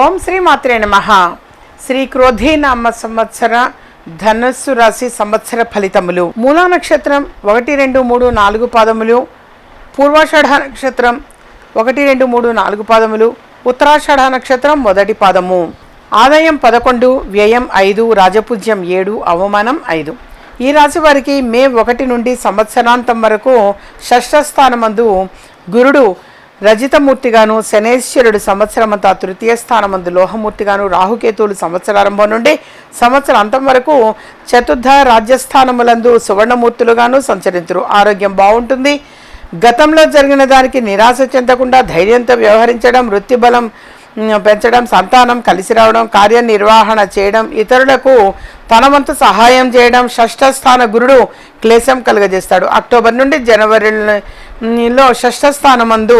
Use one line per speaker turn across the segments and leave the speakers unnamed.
ఓం శ్రీ మాత్రే నమ. శ్రీ క్రోధీనామ సంవత్సర ధనస్సు రాశి సంవత్సర ఫలితములు. మూలా నక్షత్రం ఒకటి రెండు మూడు నాలుగు పాదములు. పూర్వాషాఢ నక్షత్రం ఒకటి రెండు మూడు నాలుగు పాదములు. ఉత్తరాషాఢ నక్షత్రం మొదటి పాదము. ఆదాయం పదకొండు వ్యయం ఐదు రాజపూజ్యం ఏడు అవమానం ఐదు. ఈ రాశి వారికి మే ఒకటి నుండి సంవత్సరాంతం వరకు షష్ఠస్థానమందు గురుడు రజితమూర్తిగాను శనేశ్వరుడు సంవత్సరమంతా తృతీయ స్థానమందు లోహమూర్తిగాను రాహుకేతువులు సంవత్సరారంభం నుండి సంవత్సరం అంతం వరకు చతుర్థ రాజ్యస్థానములందు సువర్ణమూర్తులుగాను సంచరించరు ఆరోగ్యం బాగుంటుంది. గతంలో జరిగిన దానికి నిరాశ చెందకుండా ధైర్యంతో వ్యవహరించడం వృత్తి బలం పెంచడం సంతానం కలిసి రావడం కార్యనిర్వహణ చేయడం ఇతరులకు తన వంతు సహాయం చేయడం షష్ఠ స్థాన గురుడు క్లేశం కలుగజేస్తాడు. అక్టోబర్ నుండి జనవరిలో షష్ఠ స్థానమందు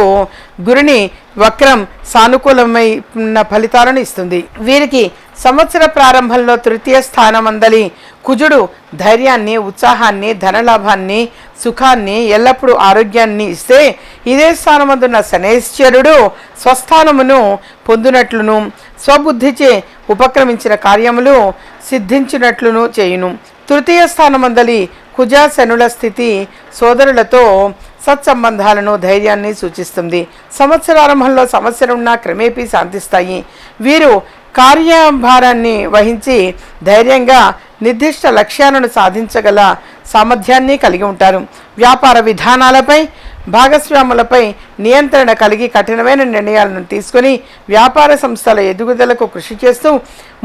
గురుని వక్రం సానుకూలమై ఉన్న ఫలితాలను ఇస్తుంది. వీరికి సంవత్సర ప్రారంభంలో తృతీయ స్థానమందలి కుజుడు ధైర్యాన్ని ఉత్సాహాన్ని ధనలాభాన్ని సుఖాన్ని ఎల్లప్పుడూ ఆరోగ్యాన్ని ఇస్తే ఇదే స్థానమందున్న శనేశ్వరుడు స్వస్థానమును పొందినట్లును స్వబుద్ధిచే ఉపక్రమించిన కార్యములు సిద్ధించినట్లును చేయును. తృతీయ స్థానమందలి కుజాశనుల స్థితి సోదరులతో సత్సంబంధాలను ధైర్యాన్ని సూచిస్తుంది. సంవత్సరారంభంలో సమస్యలున్నా క్రమేపీ శాంతిస్తాయి. వీరు కార్యభారాన్ని వహించి ధైర్యంగా నిర్దిష్ట లక్ష్యాలను సాధించగల సామర్థ్యాన్ని కలిగి ఉంటారు. వ్యాపార విధానాలపై భాగస్వాములపై నియంత్రణ కలిగి కఠినమైన నిర్ణయాలను తీసుకొని వ్యాపార సంస్థల ఎదుగుదలకు కృషి చేస్తూ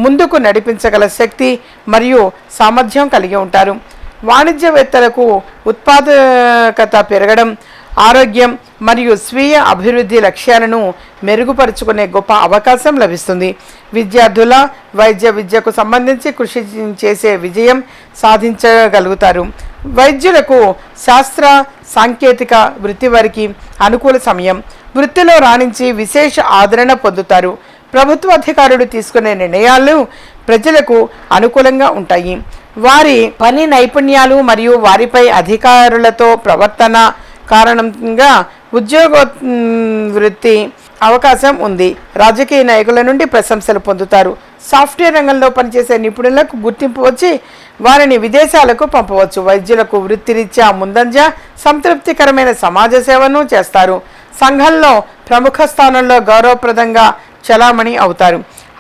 ముందుకు నడిపించగల శక్తి మరియు సామర్థ్యం కలిగి ఉంటారు. వాణిజ్యవేత్తలకు ఉత్పాదకత పెరగడం ఆరోగ్యం మరియు స్వీయ అభివృద్ధి లక్ష్యాలను మెరుగుపరుచుకునే గొప్ప అవకాశం లభిస్తుంది. విద్యార్థుల వైద్య విద్యకు సంబంధించి కృషి చేసే విజయం సాధించగలుగుతారు. వైద్యులకు శాస్త్ర సాంకేతిక వృత్తి వారికి అనుకూల సమయం. వృత్తిలో రాణించి విశేష ఆదరణ పొందుతారు. ప్రభుత్వ అధికారులు తీసుకునే నిర్ణయాలు ప్రజలకు అనుకూలంగా ఉంటాయి. వారి పని నైపుణ్యాలు మరియు వారిపై అధికారులతో ప్రవర్తన కారణంగా ఉద్యోగ వృత్తి అవకాశం ఉంది. రాజకీయ నాయకుల నుండి ప్రశంసలు పొందుతారు. సాఫ్ట్వేర్ రంగంలో పనిచేసే నిపుణులకు గుర్తింపు వచ్చి వారిని విదేశాలకు పంపవచ్చు. వైద్యులకు వృత్తిరీత్యా ముందంజ సంతృప్తికరమైన సమాజ సేవను చేస్తారు. సంఘంలో ప్రముఖ స్థానంలో గౌరవప్రదంగా చలామణి అవుతారు.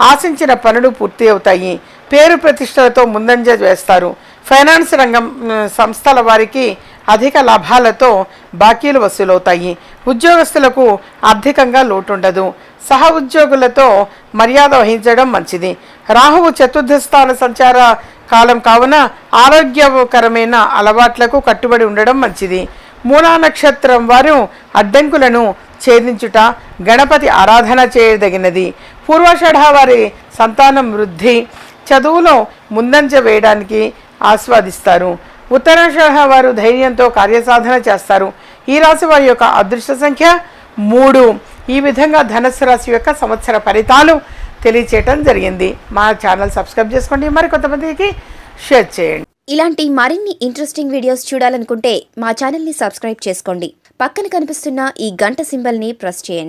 ఆశించిన పనులు పూర్తి అవుతాయి. పేరు ప్రతిష్టలతో ముందంజ వేస్తారు. ఫైనాన్స్ రంగం సంస్థల వారికి అధిక లాభాలతో బాకీలు వసూలవుతాయి. ఉద్యోగస్తులకు ఆర్థికంగా లోటుండదు. సహ ఉద్యోగులతో మర్యాద వహించడం మంచిది. రాహువు చతుర్థ స్థాన సంచార కాలం కావున ఆరోగ్యకరమైన అలవాట్లకు కట్టుబడి ఉండడం మంచిది. మూలా నక్షత్రం వారు అడ్డంకులను ఛేదించుట గణపతి ఆరాధన చేయదగినది. పూర్వాషాఢ వారి సంతానం వృద్ధి చదువులో ముందంజ వేయడానికి ఆస్వాదిస్తారు. ఉత్తరాషాఢ వారు ధైర్యంతో కార్యసాధన చేస్తారు. ఈ రాశి వారి యొక్క అదృష్ట సంఖ్య మూడు. ఈ విధంగా ధనస్సు రాశి యొక్క సంవత్సర ఫలితాలు తెలియచేయటం జరిగింది. మా ఛానల్ సబ్స్క్రైబ్ చేసుకోండి. మరి కొంతమందికి షేర్ చేయండి.
ఇలాంటి మరిన్ని ఇంట్రెస్టింగ్ వీడియోస్ చూడాలనుకుంటే మా ఛానల్ని సబ్స్క్రైబ్ చేసుకోండి. పక్కన కనిపిస్తున్న ఈ గంట సింబల్ని ప్రెస్ చేయండి.